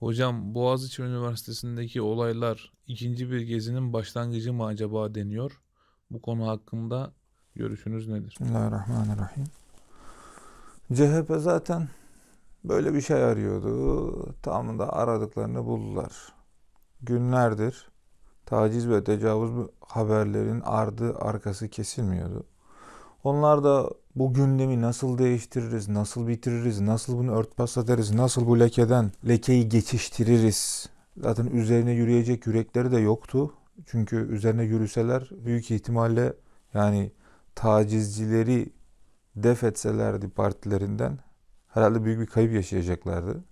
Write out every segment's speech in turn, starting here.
Hocam Boğaziçi Üniversitesi'ndeki olaylar ikinci bir gezinin başlangıcı mı acaba deniyor. Bu konu hakkında görüşünüz nedir? Bismillahirrahmanirrahim. CHP zaten böyle bir şey arıyordu. Tam da aradıklarını buldular. Günlerdir taciz ve tecavüz haberlerin ardı arkası kesilmiyordu. Onlar da bu gündemi nasıl değiştiririz, nasıl bitiririz, nasıl bunu örtbas ederiz, nasıl bu lekeden lekeyi geçiştiririz. Zaten üzerine yürüyecek yürekleri de yoktu. Çünkü üzerine yürüseler büyük ihtimalle yani tacizcileri def etselerdi partilerinden herhalde büyük bir kayıp yaşayacaklardı.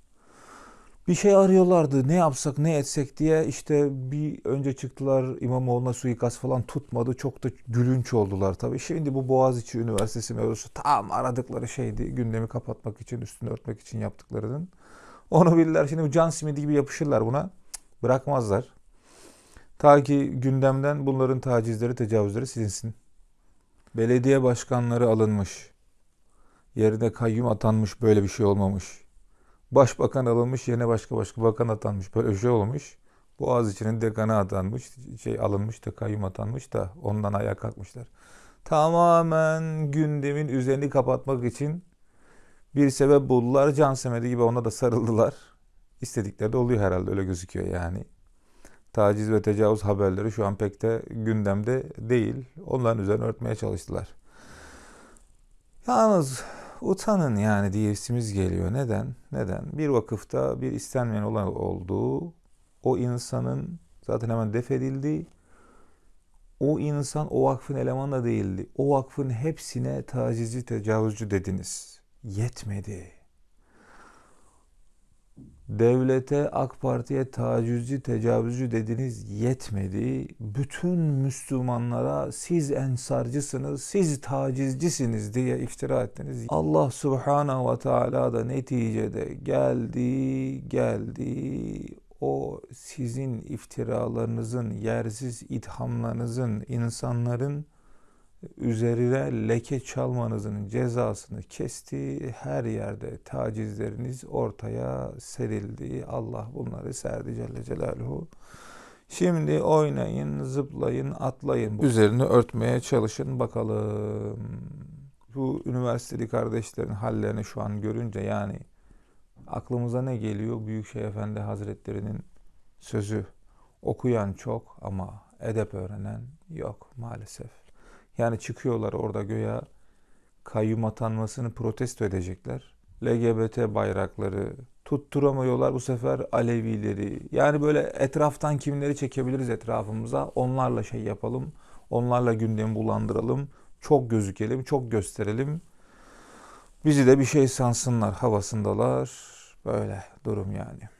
Bir şey arıyorlardı ne yapsak ne etsek diye işte bir önce çıktılar İmamoğlu'na suikast falan tutmadı çok da gülünç oldular tabii. Şimdi bu Boğaziçi Üniversitesi mevzusu tam aradıkları şeydi gündemi kapatmak için üstünü örtmek için yaptıklarının. Onu bilirler şimdi bu can simidi gibi yapışırlar buna bırakmazlar. Ta ki gündemden bunların tacizleri tecavüzleri silinsin. Belediye başkanları alınmış. Yerine kayyum atanmış böyle bir şey olmamış. Başbakan alınmış yerine başka başka bakan atanmış böyle şey olmuş. Boğaziçi'nin dekanı atanmış şey alınmış da kayyum atanmış da ondan ayağa kalkmışlar. Tamamen gündemin üzerini kapatmak için bir sebep buldular. Can Semedi gibi ona da sarıldılar. İstedikleri de oluyor herhalde öyle gözüküyor yani. Taciz ve tecavüz haberleri şu an pek de gündemde değil. Onların üzerine örtmeye çalıştılar. Yalnız utanın yani diyesimiz geliyor. Neden? Neden? Bir vakıfta bir istenmeyen olay olduğu, o insanın zaten hemen def edildi. O insan o vakfın elemanı da değildi. O vakfın hepsine tacizci, tecavüzcü dediniz. Yetmedi. Devlete, AK Parti'ye tacizci, tecavüzcü dediniz yetmedi. Bütün Müslümanlara siz ensarcısınız, siz tacizcisiniz diye iftira ettiniz. Allah Subhanahu ve Teala da neticede geldi, geldi. O sizin iftiralarınızın, yersiz ithamlarınızın, insanların üzerine leke çalmanızın cezasını kesti. Her yerde tacizleriniz ortaya serildi. Allah bunları serdi Celle Celaluhu. Şimdi oynayın, zıplayın, atlayın. Üzerini örtmeye çalışın bakalım. Bu üniversiteli kardeşlerin hallerini şu an görünce yani aklımıza ne geliyor? Büyükşehir Efendi Hazretleri'nin sözü. Okuyan çok ama edep öğrenen yok maalesef. Yani çıkıyorlar orada göya kayyum atanmasını protesto edecekler. LGBT bayrakları tutturamıyorlar bu sefer Alevileri. Yani böyle etraftan kimleri çekebiliriz etrafımıza onlarla şey yapalım. Onlarla gündemi bulandıralım. Çok gözükelim, çok gösterelim. Bizi de bir şey sansınlar havasındalar. Böyle durum yani.